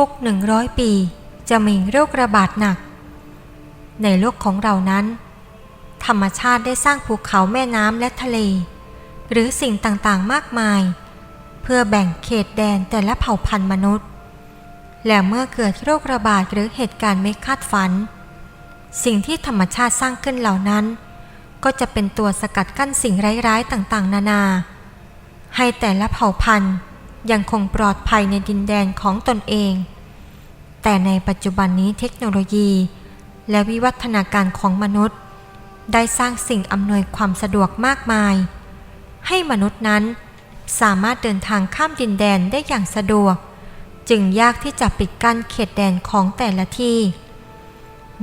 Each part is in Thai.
ทุกๆ100ปี จะมีโรคระบาดหนัก ในโลกของเรานั้น ธรรมชาติได้สร้างภูเขาแม่น้ำและทะเล หรือสิ่งต่างๆมากมาย เพื่อแบ่งเขตแดนแต่ละเผ่าพันธุ์มนุษย์ และเมื่อเกิดโรคระบาดหรือเหตุการณ์ไม่คาดฝัน สิ่งที่ธรรมชาติสร้างขึ้นเหล่านั้น ก็จะเป็นตัวสกัดกั้นสิ่งร้ายๆต่างๆ นานา ให้แต่ละเผ่าพันธุ์ ยังคงปลอดภัยในดินแดนของตนเอง แต่ในปัจจุบันนี้เทคโนโลยี และวิวัฒนาการของมนุษย์ ได้สร้างสิ่งอำนวยความสะดวกมากมาย ให้มนุษย์นั้นสามารถเดินทางข้ามดินแดนได้อย่างสะดวก จึงยากที่จะปิดกั้นเขตแดนของแต่ละที่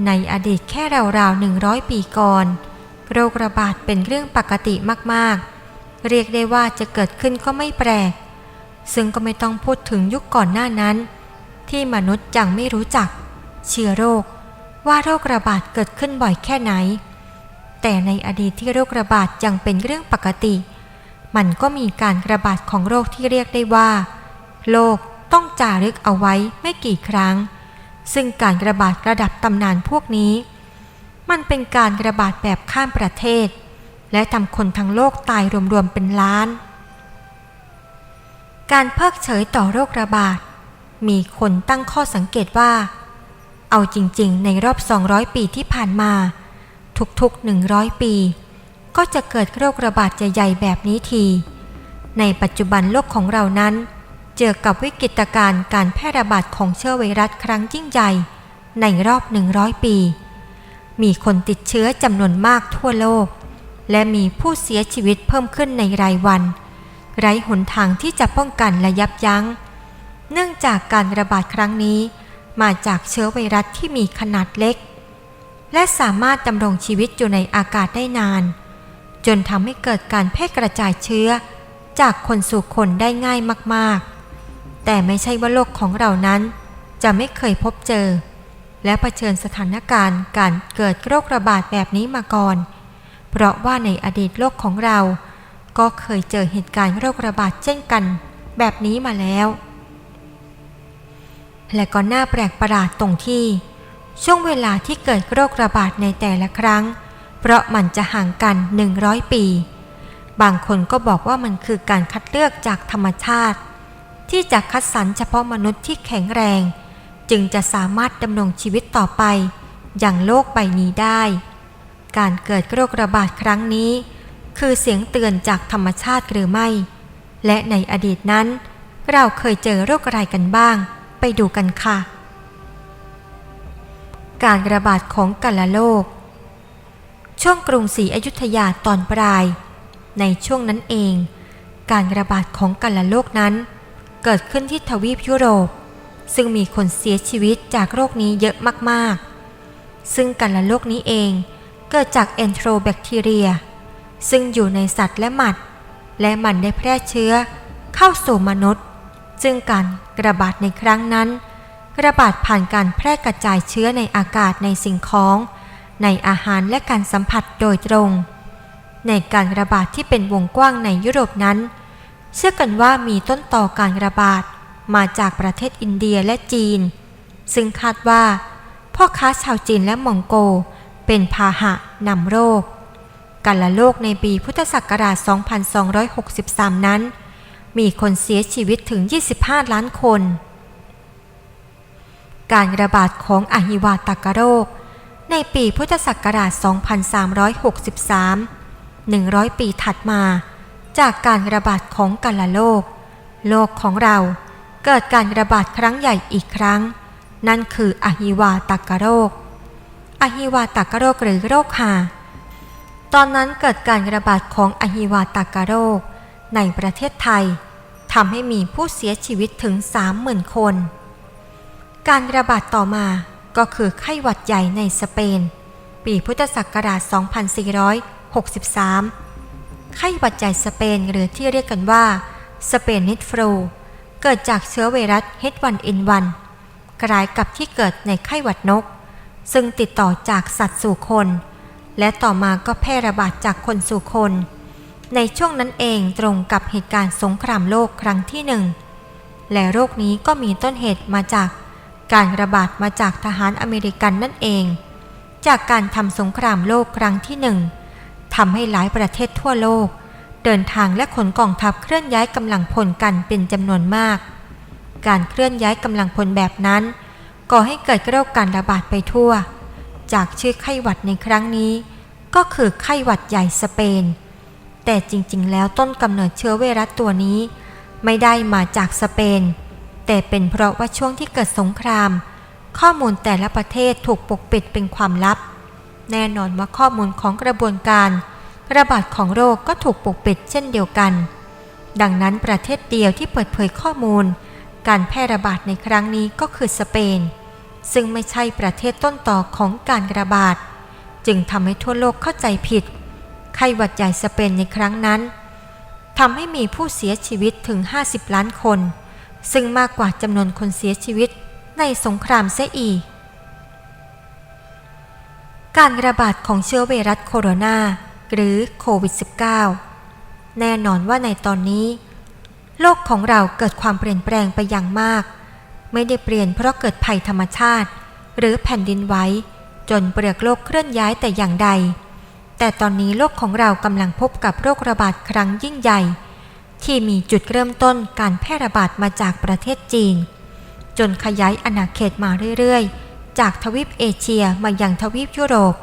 ในอดีตแค่ราวๆ 100 ปีก่อน โรคระบาดเป็นเรื่องปกติมากๆ เรียกได้ว่าจะเกิดขึ้นก็ไม่แปลก ซึ่งก็ไม่ต้องพูดถึงยุคก่อนหน้านั้น ที่มนุษย์ยังไม่รู้จัก เชื้อโรค ว่าโรคระบาดเกิดขึ้นบ่อยแค่ไหน แต่ในอดีตที่โรคระบาดยังเป็นเรื่องปกติ มันก็มีการระบาดของโรคที่เรียกได้ว่า โลกต้องจารึกเอาไว้ไม่กี่ครั้ง ซึ่งการระบาดระดับตำนานพวกนี้ มันเป็นการระบาดแบบข้ามประเทศ และทำคนทั้งโลกตายรวมๆเป็นล้าน การเพิกเฉยต่อโรคระบาด มีคนตั้งข้อสังเกตว่า เอาจริง ๆ ในรอบ 200 ปีที่ผ่านมา ทุกๆ 100 ปี ก็จะเกิดโรคระบาดใหญ่ๆแบบนี้ที ในปัจจุบันโลกของเรานั้น เจอกับวิกฤตการณ์การแพร่ระบาดของเชื้อไวรัสครั้งยิ่งใหญ่ ในรอบ 100 ปี มีคนติดเชื้อจำนวนมากทั่วโลก และมีผู้เสียชีวิตเพิ่มขึ้นในรายวัน ไร้หนทางที่จะป้องกันและยับยัง้ง เนื่องจากการระบาดครั้งนี้ มาจากเชื้อไวรัสที่มีขนาดเล็ก และสามารถดำรงชีวิตอยู่ในอากาศได้นาน จนทำให้เกิดการแพร่กระจายเชื้อ จากคนสู่คนได้ง่ายมากๆ แต่ไม่ใช่ว่าโลกของเรานั้น จะไม่เคยพบเจอ และะเผชิญสถานการณ์การเกิดโรคระบาดแบบนี้มาก่อน เพราะว่าในอดีตโลกของเรา ก็เคยเจอเหตุการณ์โรคระบาดเช่นกัน แบบนี้มาแล้ว และก็น่าแปลกประหลาดตรงที่ ช่วงเวลาที่เกิดโรคระบาดในแต่ละครั้ง เพราะมันจะห่างกัน 100 ปี บางคนก็บอกว่ามันคือการคัดเลือกจากธรรมชาติ ที่จะคัดสรรเฉพาะมนุษย์ที่แข็งแรง จึงจะสามารถดำรงชีวิตต่อไป อย่างโลกใบนี้ได้ การเกิดโรคระบาดครั้งนี้ คือเสียงเตือนจากธรรมชาติหรือไม่ และในอดีตนั้น เราเคยเจอโรคอะไรกันบ้าง ไปดูกันค่ะ การระบาดของกัลโรคช่วงกรุงศรีอยุธยาตอนปลาย ในช่วงนั้นเอง การระบาดของกัลโรคนั้น เกิดขึ้นที่ทวีปยุโรป ซึ่งมีคนเสียชีวิตจากโรคนี้เยอะมากๆ ซึ่งกัลโรคนี้เองเกิดจากแอนโทรแบคทีเรีย ซึ่งอยู่ในสัตว์และหมัด และมันได้แพร่เชื้อเข้าสู่มนุษย์ ซึ่งการระบาดในครั้งนั้น ระบาดผ่านการแพร่กระจายเชื้อในอากาศในสิ่งของ ในอาหารและการสัมผัสโดยตรง ในการระบาดที่เป็นวงกว้างในยุโรปนั้น เชื่อกันว่ามีต้นต่อการระบาดมาจากประเทศอินเดียและจีน ซึ่งคาดว่า พ่อค้าชาวจีนและมองโกเป็นพาหะนำโรค กันละโลกในปีพุทธศักราช 2263 นั้น มีคนเสียชีวิตถึง 25 ล้านคน การระบาดของอหิวาตกโรค ในปีพุทธศักราช 2363 100 ปีถัดมา จากการระบาดของกัลโลก โลกของเราเกิดการระบาดครั้งใหญ่อีกครั้ง นั่นคืออหิวาตกโรคอหิวาตกโรคหรือโรคหา ตอนนั้นเกิดการระบาดของอหิวาตกโรค ในประเทศไทยทำให้มีผู้เสียชีวิตถึง 30,000 คน การระบาดต่อมาก็คือไข้หวัดใหญ่ในสเปน ปีพุทธศักราช 2463 ไข้หวัดใหญ่สเปนหรือที่เรียกกันว่าสเปนิดฟลูเกิดจากเชื้อไวรัส H1N1 คล้ายกับที่เกิดในไข้หวัดนก ซึ่งติดต่อจากสัตว์สู่คน และต่อมาก็แพร่ระบาดจากคนสู่คน ในช่วงนั้นเองตรงกับเหตุการณ์สงครามโลกครั้งที่หนึ่งและโรคนี้ก็มีต้นเหตุมาจากการระบาดมาจากทหารอเมริกันนั่นเอง จากการทำสงครามโลกครั้งที่หนึ่งทำให้หลายประเทศทั่วโลก เดินทางและขนกองทัพเคลื่อนย้ายกำลังพลกันเป็นจำนวนมาก การเคลื่อนย้ายกำลังพลแบบนั้นก่อให้เกิดโรคการระบาดไปทั่ว จากชื่อไข้หวัดในครั้งนี้ ก็คือไข้หวัดใหญ่สเปน แต่จริงๆ แล้วต้นกำเนิดเชื้อไวรัสตัวนี้ ไม่ได้มาจากสเปน แต่เป็นเพราะว่าช่วงที่เกิดสงคราม ข้อมูลแต่ละประเทศถูกปกปิดเป็นความลับ แน่นอนว่าข้อมูลของกระบวนการ ระบาดของโรคก็ถูกปกปิดเช่นเดียวกัน ดังนั้นประเทศเดียวที่เปิดเผยข้อมูล การแพร่ระบาดในครั้งนี้ก็คือสเปน ซึ่งไม่ใช่ประเทศต้นต่อของการระบาด จึงทำให้ทั่วโลกเข้าใจผิด ไข้หวัดใหญ่สเปนในครั้งนั้นทำให้มีผู้เสียชีวิตถึง 50 ล้านคน ซึ่งมากกว่าจำนวนคนเสียชีวิตในสงครามเสียอีก การระบาดของเชื้อไวรัสโคโรนาหรือโควิด -19 แน่นอนว่าในตอนนี้ โลกของเราเกิดความเปลี่ยนแปลงไปอย่างมาก ไม่ได้เปลี่ยนเพราะเกิดภัยธรรมชาติ หรือแผ่นดินไหวจนเปลือกโลกเคลื่อนย้ายแต่อย่างใด แต่ตอนนี้โลกของเรากำลังพบกับโรคระบาดครั้งยิ่งใหญ่ ที่มีจุดเริ่มต้นการแพร่ระบาดมาจากประเทศจีน จนขยายอาณาเขตมาเรื่อยๆ จากทวีปเอเชียมายังทวีปยุโรป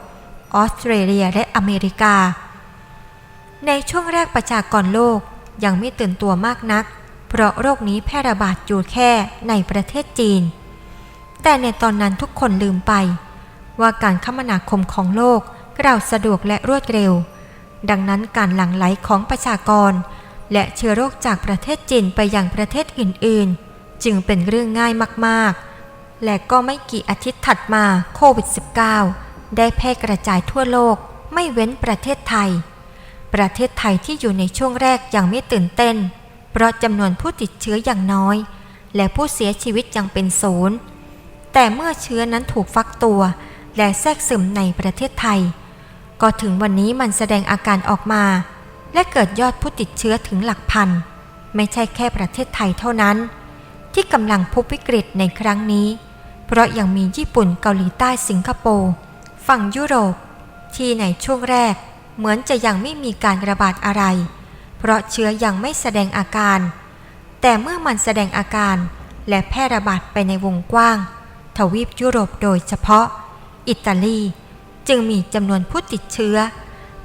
ออสเตรเลียและอเมริกา ในช่วงแรกประชากรโลกยังไม่ตื่นตัวมากนัก เพราะโรคนี้แพร่ระบาดอยู่แค่ในประเทศจีน แต่ในตอนนั้นทุกคนลืมไป ว่าการคมนาคมของโลกเราสะดวกและรวดเร็ว ดังนั้นการหลั่งไหลของประชากร และเชื้อโรคจากประเทศจีนไปยังประเทศอื่น ๆ จึงเป็นเรื่องง่ายมาก ๆ และก็ไม่กี่อาทิตย์ถัดมาโควิด -19 ได้แพร่กระจายทั่วโลกไม่เว้นประเทศไทย ประเทศไทยที่อยู่ในช่วงแรกยังไม่ตื่นเต้น เพราะจำนวนผู้ติดเชื้ออย่างน้อย และผู้เสียชีวิตยังเป็นศูนย์ แต่เมื่อเชื้อนั้นถูกฟักตัว และแทรกซึมในประเทศไทย ก็ถึงวันนี้มันแสดงอาการออกมา และเกิดยอดผู้ติดเชื้อถึงหลักพัน ไม่ใช่แค่ประเทศไทยเท่านั้น ที่กำลังพบวิกฤตในครั้งนี้ เพราะยังมีญี่ปุ่นเกาหลีใต้สิงคโปร์ฝั่งยุโรปที่ในช่วงแรกเหมือนจะยังไม่มีการระบาดอะไร เพราะเชื้อยังไม่แสดงอาการ แต่เมื่อมันแสดงอาการและแพร่ระบาดไปในวงกว้าง ทวีปยุโรปโดยเฉพาะ อิตาลี จึงมีจำนวนผู้ติดเชื้อ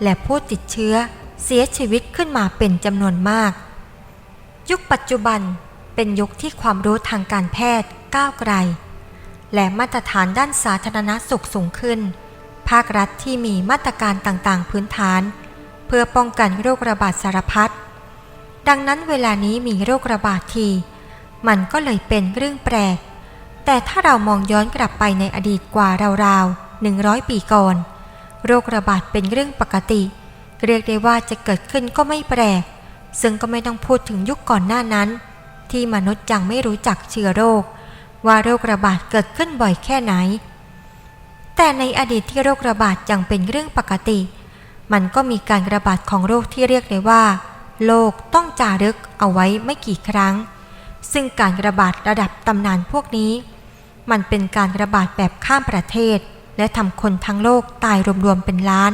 และผู้ติดเชื้อเสียชีวิตขึ้นมาเป็นจำนวนมาก ยุคปัจจุบันเป็นยุคที่ความรู้ทางการแพทย์ก้าวไกล และมาตรฐานด้านสาธารณสุขสูงขึ้น ภาครัฐที่มีมาตรการต่างๆ พื้นฐาน เพื่อป้องกันโรคระบาดสารพัด ดังนั้นเวลานี้มีโรคระบาดที มันก็เลยเป็นเรื่องแปลก แต่ถ้าเรามองย้อนกลับไปในอดีตกว่าราวๆ100ปีก่อน โรคระบาดเป็นเรื่องปกติ เรียกได้ว่าจะเกิดขึ้นก็ไม่แปลก ซึ่งก็ไม่ต้องพูดถึงยุคก่อนหน้านั้น ที่มนุษย์ยังไม่รู้จักเชื้อโรค ว่าโรคระบาดเกิดขึ้นบ่อยแค่ไหน แต่ในอดีตที่โรคระบาดยังเป็นเรื่องปกติ มันก็มีการระบาดของโรคที่เรียกได้ว่า โลกต้องจารึกเอาไว้ไม่กี่ครั้ง ซึ่งการระบาดระดับตำนานพวกนี้ มันเป็นการระบาดแบบข้ามประเทศ และทำคนทั้งโลกตายรวมๆเป็นล้าน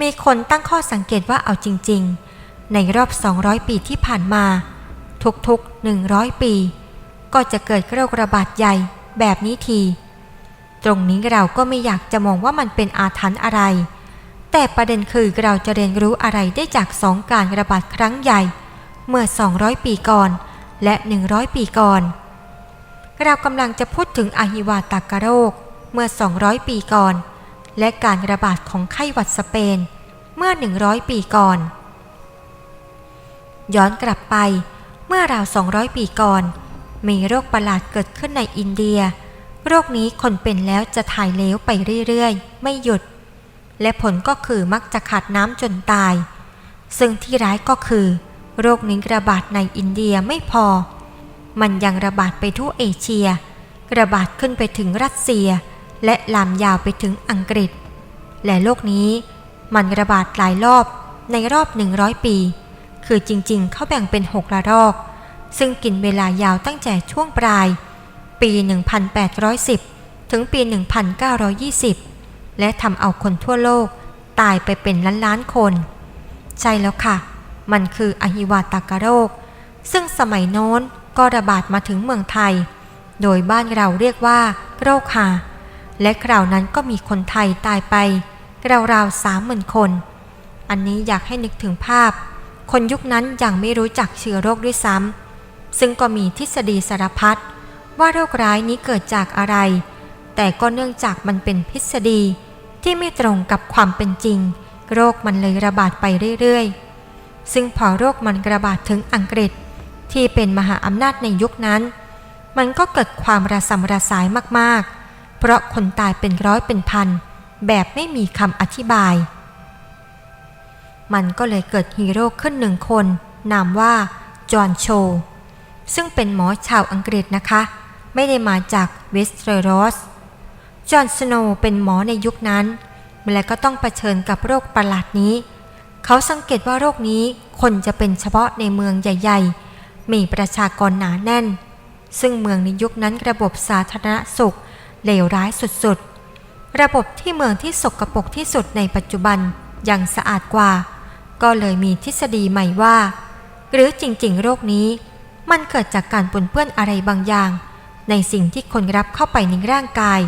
มีคนตั้งข้อสังเกตว่าเอาจริง ๆ ในรอบ 200 ปีที่ผ่านมา ทุกๆ 100 ปี ก็จะเกิดโรคระบาดใหญ่แบบนี้ที ตรงนี้เราก็ไม่อยากจะมองว่ามันเป็นอาถรรพ์อะไร แต่ประเด็นคือเราจะเรียนรู้อะไรได้จากสองการระบาดครั้งใหญ่ เมื่อ 200 ปีก่อน และ 100 ปีก่อน เรากำลังจะพูดถึงอหิวาตากโรค เมื่อ 200 ปีก่อน และการระบาดของไข้หวัดสเปน เมื่อ 100 ปีก่อน ย้อนกลับไปเมื่อราว 200 ปีก่อน มีโรคประหลาดเกิดขึ้นในอินเดีย โรคนี้คนเป็นแล้วจะถ่ายเลวไปเรื่อยๆ ไม่หยุด และผลก็คือมักจะขาดน้ำจนตาย ซึ่งที่ร้ายก็คือ โรคนี้ระบาดในอินเดียไม่พอ มันยังระบาดไปทั่วเอเชีย ระบาดขึ้นไปถึงรัสเซีย และลามยาวไปถึงอังกฤษ และโรคนี้มันระบาดหลายรอบในรอบ 100 ปี คือจริงๆ เขาแบ่งเป็น 6 ระลอก ซึ่งกินเวลายาวตั้งแต่ช่วงปลาย ปี 1810 ถึงปี 1920 และทำเอาคนทั่วโลกตายไปเป็นล้านล้านๆคน ใช่แล้วค่ะ มันคืออหิวาตากโรค ซึ่งสมัยโน้นก็ระบาดมาถึงเมืองไทย โดยบ้านเราเรียกว่า โรคหา และคราวนั้นก็มีคนไทยตายไปราวๆสามหมื่นคน อันนี้อยากให้นึกถึงภาพ คนยุคนั้นยังไม่รู้จักเชื้อโรคด้วยซ้ำซึ่งก็มีทฤษฎีสารพัดว่าโรคร้ายนี้เกิดจากอะไร แต่ก็เนื่องจากมันเป็นทฤษฎี ที่ไม่ตรงกับความเป็นจริง โรคมันเลยระบาดไปเรื่อยๆ ซึ่งพอโรคมันระบาดถึงอังกฤษ ที่เป็นมหาอำนาจในยุคนั้น มันก็เกิดความระสำระสายมากๆ เพราะคนตายเป็นร้อยเป็นพัน แบบไม่มีคำอธิบาย มันก็เลยเกิดฮีโร่ขึ้นหนึ่งคน นามว่าจอห์นโชซึ่งเป็นหมอชาวอังกฤษนะคะ ไม่ได้มาจากเวสเทอรอส จอห์นสโนว์เป็นหมอในยุคนั้น และก็ต้องเผชิญกับโรคประหลาดนี้ เขาสังเกตว่าโรคนี้คนจะเป็นเฉพาะในเมืองใหญ่ ๆ มีประชากรหนาแน่น ซึ่งเมืองในยุคนั้นระบบสาธารณสุขเลวร้ายสุดๆ ระบบที่เมืองที่สกปรกที่สุดในปัจจุบันยังสะอาดกว่า ก็เลยมีทฤษฎีใหม่ว่า หรือจริงๆ โรคนี้ มันเกิดจากการปนเปื้อนอะไรบางอย่าง ในสิ่งที่คนรับเข้าไปในร่างกาย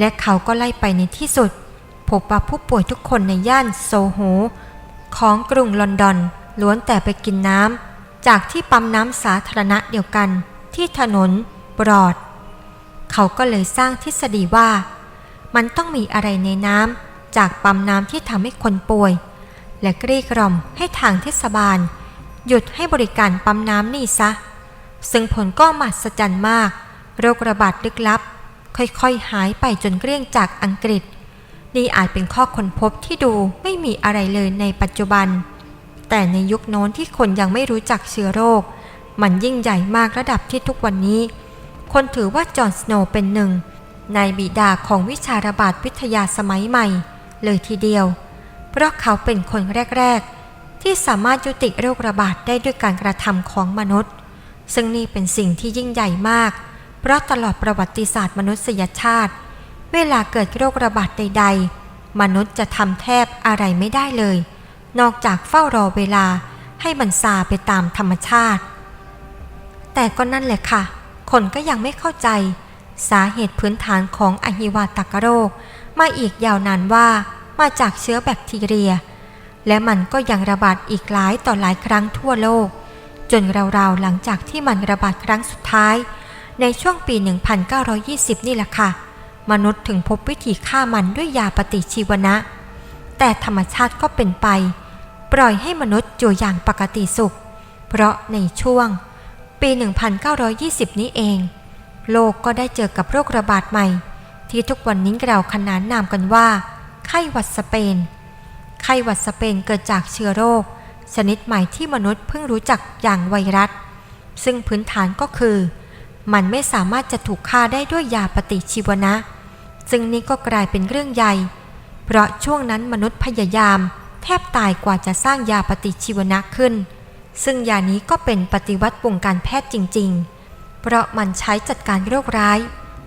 และเขาก็ไล่ไปในที่สุด พบว่าผู้ป่วยทุกคนในย่านโซโฮของกรุงลอนดอน ล้วนแต่ไปกินน้ำจากที่ปั๊มน้ำสาธารณะเดียวกัน ที่ถนนบรอด เขาก็เลยสร้างทฤษฎีว่า มันต้องมีอะไรในน้ำจากปั๊มน้ำที่ทำให้คนป่วย และกรีกล่อมให้ทางเทศบาล หยุดให้บริการปั๊มน้ำนี่ซะ ซึ่งผลก็มหัศจรรย์มาก โรคระบาดลึกลับ ค่อยๆ หายไปจนเกลี้ยงจากอังกฤษ นี่อาจเป็นข้อค้นพบที่ดูไม่มีอะไรเลยในปัจจุบัน แต่ในยุคโน้นที่คนยังไม่รู้จักเชื้อโรค มันยิ่งใหญ่มากระดับที่ทุกวันนี้ คนถือว่าจอห์นสโนว์เป็นหนึ่ง ในบิดาของวิชาระบาดวิทยาสมัยใหม่ เลยทีเดียว เพราะเขาเป็นคนแรก ๆ ที่สามารถยุติโรคระบาดได้ด้วยการกระทำของมนุษย์ ซึ่งนี่เป็นสิ่งที่ยิ่งใหญ่มาก เพราะตลอดประวัติศาสตร์มนุษยชาติ เวลาเกิดโรคระบาดใด ๆ มนุษย์จะทำแทบอะไรไม่ได้เลย นอกจากเฝ้ารอเวลาให้มันซาไปตามธรรมชาติ แต่ก็นั่นแหละค่ะ คนก็ยังไม่เข้าใจ สาเหตุพื้นฐานของอหิวาตกโรค มาอีกยาวนานว่ามาจากเชื้อแบคทีเรีย และมันก็ยังระบาดอีกหลายต่อหลายครั้งทั่วโลก จนราวๆหลังจากที่มันระบาดครั้งสุดท้าย ในช่วงปี 1920 นี่แหละค่ะ มนุษย์ถึงพบวิธีฆ่ามันด้วยยาปฏิชีวนะ แต่ธรรมชาติก็เป็นไป ปล่อยให้มนุษย์อยู่อย่างปกติสุข เพราะในช่วง ปี 1920 นี้เอง โลกก็ได้เจอกับโรคระบาดใหม่ ที่ทุกวันนี้เราขนานนามกันว่า ไข้หวัดสเปน ไข้หวัดสเปนเกิดจากเชื้อโรค ชนิดใหม่ที่มนุษย์เพิ่งรู้จักอย่างไวรัส ซึ่งพื้นฐานก็คือ มันไม่สามารถจะถูกฆ่าได้ด้วยยาปฏิชีวนะ ซึ่งนี่ก็กลายเป็นเรื่องใหญ่ เพราะช่วงนั้นมนุษย์พยายาม แทบตายกว่าจะสร้างยาปฏิชีวนะขึ้น ซึ่งยานี้ก็เป็นปฏิวัติวงการแพทย์จริง ๆ เพราะมันใช้จัดการโรคร้าย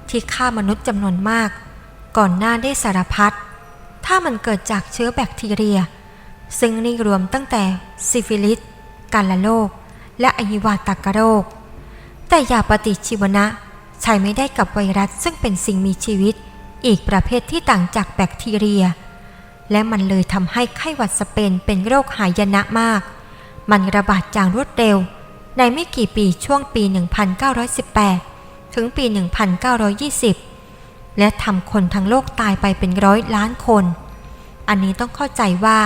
ที่ฆ่ามนุษย์จำนวนมาก ก่อนหน้าได้สารพัด ถ้ามันเกิดจากเชื้อแบคทีเรีย ซึ่งนี่รวมตั้งแต่ซิฟิลิส กาฬโรค และอหิวาตากโรค แต่ยาปฏิชีวนะ ใช้ไม่ได้กับไวรัสซึ่งเป็นสิ่งมีชีวิต อีกประเภทที่ต่างจากแบคทีเรีย และมันเลยทำให้ไข้หวัดสเปนเป็นโรคหายนะมาก มันระบาดอย่างรวดเร็ว ในไม่กี่ปีช่วงปี 1918 ถึงปี 1920 และทำคนทั้งโลกตายไปเป็นร้อยล้านคน อันนี้ต้องเข้าใจว่า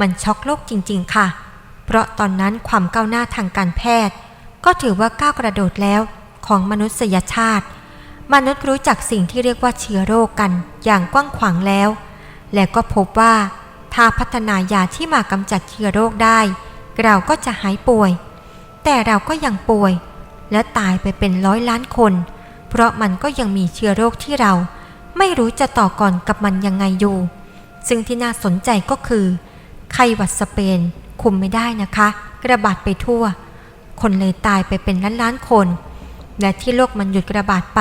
มันช็อกโลกจริง ๆ ค่ะ เพราะตอนนั้นความก้าวหน้าทางการแพทย์ ก็ถือว่าก้าวกระโดดแล้วของมนุษยชาติ มนุษย์รู้จักสิ่งที่เรียกว่าเชื้อโรคกันอย่างกว้างขวางแล้ว และก็พบว่าถ้าพัฒนายาที่มากำจัดเชื้อโรคได้ เราก็จะหายป่วย แต่เราก็ยังป่วย และตายไปเป็นร้อยล้านคน เพราะมันก็ยังมีเชื้อโรคที่เรา ไม่รู้จะต่อก่อนกับมันยังไงอยู่ ซึ่งที่น่าสนใจก็คือ ไข้หวัดสเปนคุมไม่ได้นะคะ ระบาดไปทั่ว คนเลยตายไปเป็นล้านล้านๆคน และที่โลกมันหยุดระบาดไป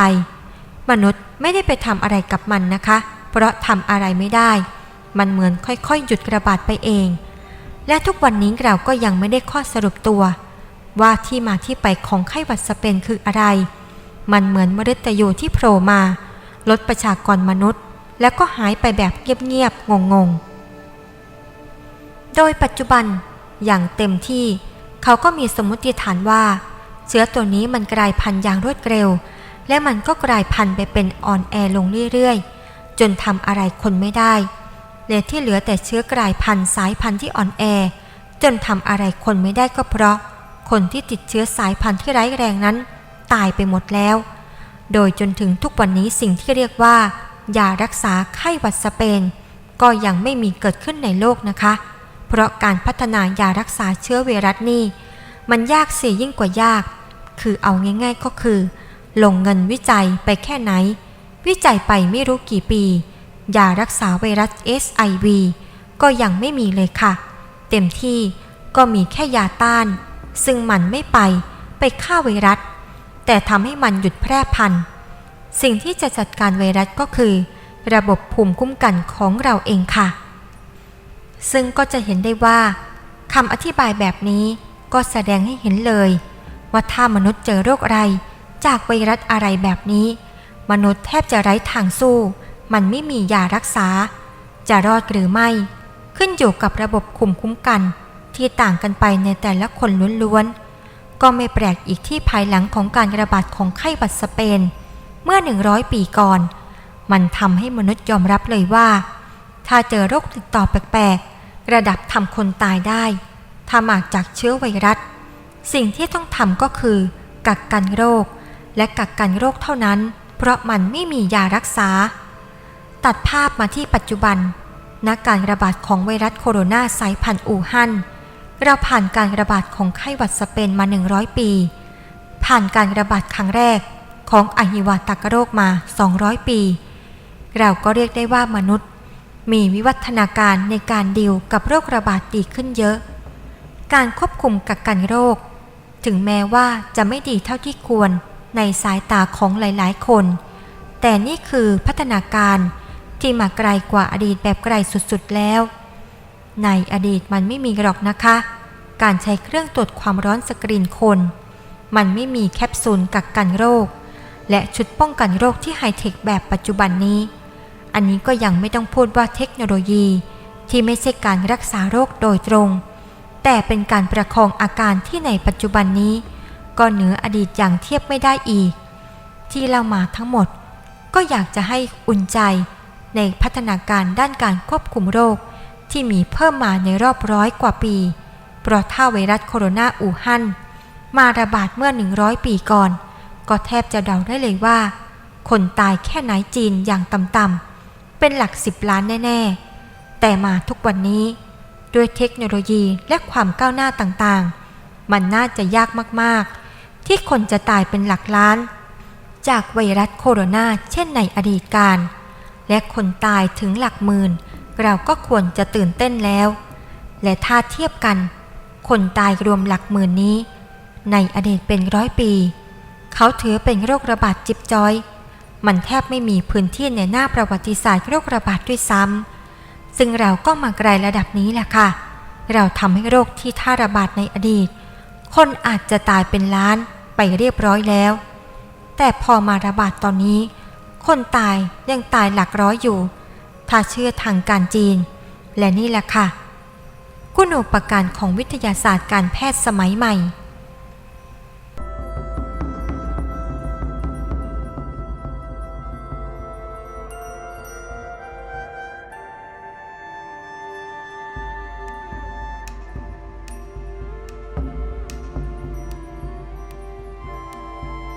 มนุษย์ไม่ได้ไปทำอะไรกับมันนะคะ เพราะทำอะไรไม่ได้ มันเหมือนค่อยๆ หยุดระบาดไปเอง และทุกวันนี้เราก็ยังไม่ได้ข้อสรุปตัว ว่าที่มาที่ไปของไข้หวัดสเปนคืออะไร มันเหมือนมฤตยูที่โผล่มา ลดประชากรมนุษย์ แล้วก็หายไปแบบเงียบๆงงๆ โดยปัจจุบันอย่างเต็มที่ เขาก็มีสมมติฐานว่า เชื้อตัวนี้มันกลายพันธุ์อย่างรวดเร็ว และมันก็กลายพันธุ์ไปเป็นอ่อนแอลงเรื่อยๆ จนทำอะไรคนไม่ได้และที่เหลือแต่เชื้อกลายพันธุ์สายพันธุ์ที่อ่อนแอ จนทำอะไรคนไม่ได้ก็เพราะ คนที่ติดเชื้อสายพันธุ์ที่ร้ายแรงนั้น ตายไปหมดแล้ว โดยจนถึงทุกวันนี้สิ่งที่เรียกว่ายารักษาไข้หวัดสเปน ก็ยังไม่มีเกิดขึ้นในโลกนะคะ เพราะการพัฒนายารักษาเชื้อไวรัสนี่ มันยากเสียยิ่งกว่ายาก คือเอาง่ายๆก็คือ ลงเงินวิจัยไปแค่ไหน วิจัยไปไม่รู้กี่ปี ยารักษาไวรัส SIV ก็ยังไม่มีเลยค่ะ เต็มที่ก็มีแค่ยาต้าน ซึ่งมันไม่ไปไปฆ่าไวรัส แต่ทำให้มันหยุดแพร่พันธุ์สิ่งที่จะจัดการไวรัสก็คือ ระบบภูมิคุ้มกันของเราเองค่ะ ซึ่งก็จะเห็นได้ว่าคำอธิบายแบบนี้ก็แสดงให้เห็นเลย ว่าถ้ามนุษย์เจอโรคอะไร จากไวรัสอะไรแบบนี้ มนุษย์แทบจะไร้ทางสู้ มันไม่มียารักษา จะรอดหรือไม่ ขึ้นอยู่กับระบบคุมคุ้มกัน ที่ต่างกันไปในแต่ละคนล้วนๆ ก็ไม่แปลกอีกที่ภายหลังของการระบาดของไข้หวัดสเปน เมื่อ 100 ปีก่อน มันทำให้มนุษย์ยอมรับเลยว่า ถ้าเจอโรคติดต่อแปลกๆ ระดับทำคนตายได้ถ้ามาจากเชื้อไวรัส สิ่งที่ต้องทำก็คือ กักกันโรค และกักกันโรคเท่านั้น เพราะมันไม่มียารักษา ตัดภาพมาที่ปัจจุบันนักการระบาดของไวรัสโคโรนาสายพันธุ์อู่ฮั่นเราผ่านการระบาดของไข้หวัดสเปนมา 100 ปี ผ่านการระบาดครั้งแรกของอหิวาตกโรคมา 200 ปี เราก็เรียกได้ว่ามนุษย์ มีวิวัฒนาการในการดิวกับโรคระบาดดีขึ้นเยอะ การควบคุมกักกันโรค ถึงแม้ว่าจะไม่ดีเท่าที่ควรในสายตาของหลายๆ คน แต่นี่คือพัฒนาการที่มาไกลกว่าอดีตแบบไกลสุดๆแล้ว ในอดีตมันไม่มีหรอกนะคะ การใช้เครื่องตรวจความร้อนสกรีนคน มันไม่มีแคปซูลกักกันโรค และชุดป้องกันโรคที่ไฮเทคแบบปัจจุบันนี้ อันนี้ก็ยังไม่ต้องพูดว่าเทคโนโลยี ที่ไม่ใช่การรักษาโรคโดยตรง แต่เป็นการประคองอาการที่ในปัจจุบันนี้ ก็เหนืออดีตอย่างเทียบไม่ได้อีก ที่เรามาทั้งหมด ก็อยากจะให้อุ่นใจในพัฒนาการด้านการควบคุมโรค ที่มีเพิ่มมาในรอบร้อยกว่าปี เพราะถ้าไวรัสโคโรนาอู่ฮั่นมาระบาดเมื่อ 100 ปีก่อน ก็แทบจะเดาได้เลยว่า คนตายแค่ไหนจีนอย่างต่ำๆ เป็นหลักสิบล้านแน่ ๆ แต่มาทุกวันนี้ ด้วยเทคโนโลยีและความก้าวหน้าต่างๆ มันน่าจะยากมากๆ ที่คนจะตายเป็นหลักล้าน จากไวรัสโคโรนาเช่นในอดีตการ และคนตายถึงหลักหมื่น เราก็ควรจะตื่นเต้นแล้ว และถ้าเทียบกัน คนตายรวมหลักหมื่นนี้ ในอดีตเป็นร้อยปี เขาถือเป็นโรคระบาดจิบจอย มันแทบไม่มีพื้นที่ในหน้าประวัติศาสตร์โรคระบาดด้วยซ้ำซึ่งเราก็มาไกลระดับนี้แหละค่ะ เราทำให้โรคที่ท่าระบาดในอดีต คนอาจจะตายเป็นล้านไปเรียบร้อยแล้ว แต่พอมาระบาดตอนนี้ คนตายยังตายหลักร้อยอยู่ ถ้าเชื่อทางการจีน และนี่แหละค่ะคุณอุปการของวิทยาศาสตร์การแพทย์สมัยใหม่